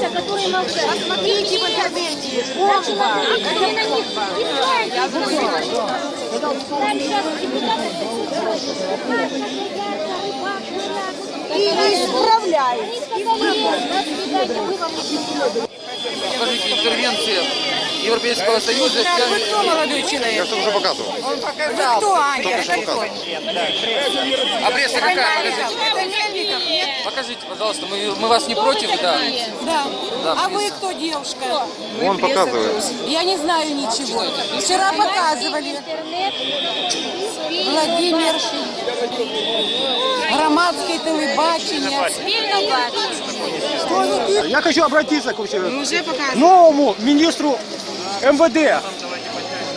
лица, которые молчат. Смотрите в интернете. Бомба. И не исправляют. Они Европейского Союза. Вы кто, молодой Я человек? что уже показывал. Он показал. Вы кто, Аня? Что показывал. А пресса какая? Покажите, покажите пожалуйста. Мы, мы вас не против, да. Да. Да, А вы кто, девушка? Он показывает. Я не знаю ничего. Вчера показывали. Владимир Громадське телебачення. Спільно. Я хочу обратиться к Ну, новому министру МВД.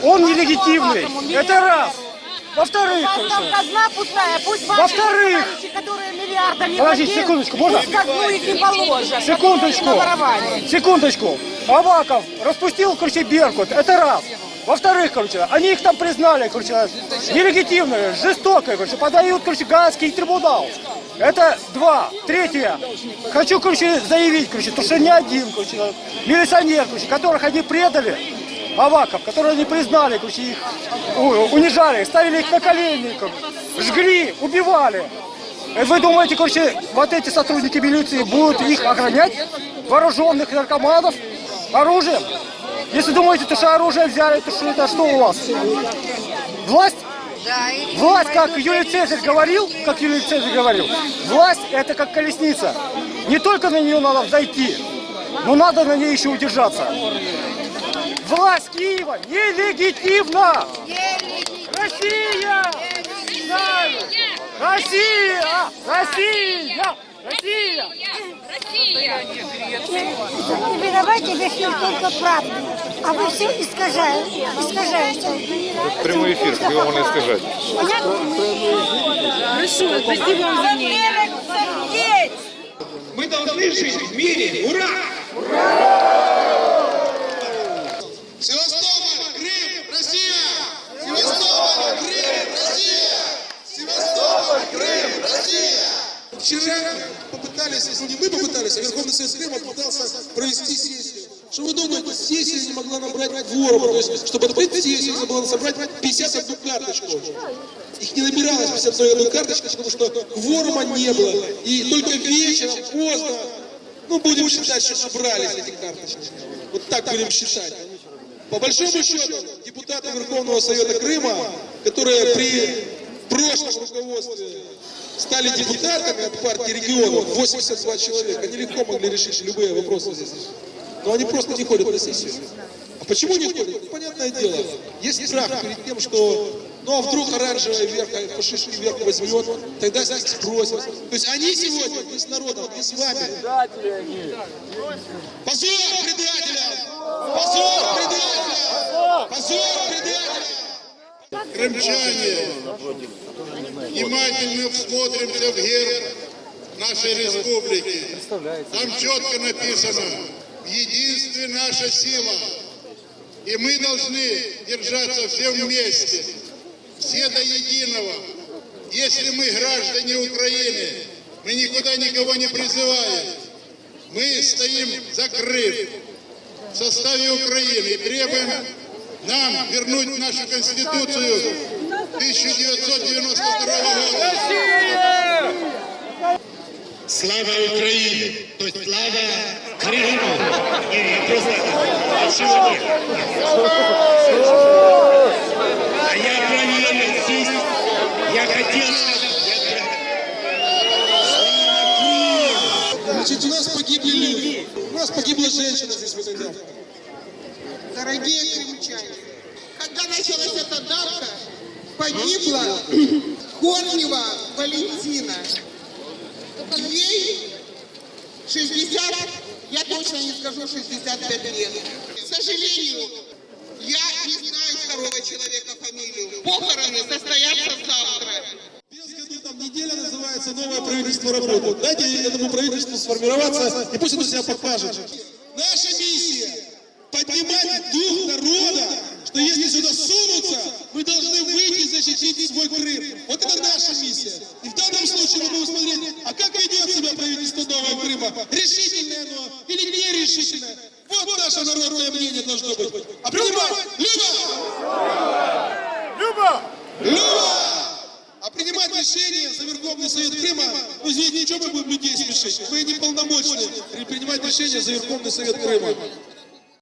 Он нелегитимный. Это раз. Во-вторых, У вас там казна пустая, пусть ваши Во-вторых. товарищи, которые миллиардами Подождите, владеют, секундочку, можно? пусть казну их не положат. секундочку, На ворование. секундочку. Аваков распустил, короче, Беркут. Это раз. Во-вторых, короче, они их там признали, короче, нелегитимные, жестокие, короче, подают, короче, Гаазский трибунал. Это два. Третье. Хочу, короче, заявить, короче, то, что ни один, короче, милиционер, короче, которых они предали, Аваков, которые они признали, короче, их унижали, ставили их на колени, жгли, убивали. Э, Вы думаете, короче, вот эти сотрудники милиции будут их охранять? Вооруженных наркоманов? Оружием? Если думаете, то, что оружие взяли, то что это что у вас? Власть? Власть, как Юлий Цезарь говорил, как Юлий Цезарь говорил, власть это как колесница. Не только на нее надо взойти, но надо на ней еще удержаться. Власть Киева нелегитимна! Россия! Знаю! Россия! Россия! Россия! Вы давайте объясним только правду. А вы все искажаете. искажаете. Прямой эфир, его можно искажать. Понятно? Мы должны жить в мире. Ура! Севастополь, Крым, Россия! Севастополь, Крым, Россия! Севастополь, Крым, Россия! Вчера попытались, ну не мы попытались, а Верховный Совет Крыма попытался провести сессию. Что вы думаете, сессия не могла набрать кворум, то есть, чтобы открыть сессию, нужно было собрать 51 карточку. Их не набиралось 51 карточку, потому что кворума не было. И только вечером, поздно, ну будем считать, что набрались эти карточки. Вот так будем считать. По большому счету, депутаты Верховного Совета Крыма, которые при прошлом руководстве стали депутатами от партии регионов, 82 человека, они легко могли решить любые вопросы здесь. Но они просто не ходят на сессию. А почему не ходят? Ну, понятное дело. Есть страх перед тем, что ну а вдруг оранжевая вверх, а фашистский вверх возьмет, тогда с них спросят. То есть они сегодня не с народом, не с вами. Позор предателям! Позор предателям! Позор предателям! Крымчане, внимательно всмотримся в герб нашей республики. Там четко написано, единстве наша сила. И мы должны держаться все вместе, все до единого. Если мы граждане Украины, мы никуда никого не призываем. Мы стоим за Крым в составе Украины и требуем нам вернуть нашу Конституцию 1992 года. Слава Украине! То есть слава Крыму! Не, я просто... Ничего нет. А я проверил здесь. Я хотел... Значит, у нас погибли люди. У нас погибла женщина здесь в этой давке. Дорогие крымчане, когда началась эта давка, погибла Корнева Валентина. Ей 60, я точно не скажу 65 лет. К сожалению, я не знаю второго человека фамилию. Похороны состоятся завтра. Там неделя называется «Новое правительство работает». Дайте этому правительству сформироваться, и пусть оно себя покажет. Наша миссия – поднимать дух народа, что если сюда сунутся, мы должны выйти и защитить свой Крым. Вот это наша миссия. И в данном случае мы будем смотреть, а как ведет себя правительство Нового Крыма. Решительное оно или нерешительное? Вот наше народное мнение должно быть. А принимать Люба! Люба! Люба! А принимать решение за Верховный Совет Крыма, ну, извините, ничего мы будем людей смешить? Мы не полномочны принимать решение за Верховный Совет Крыма.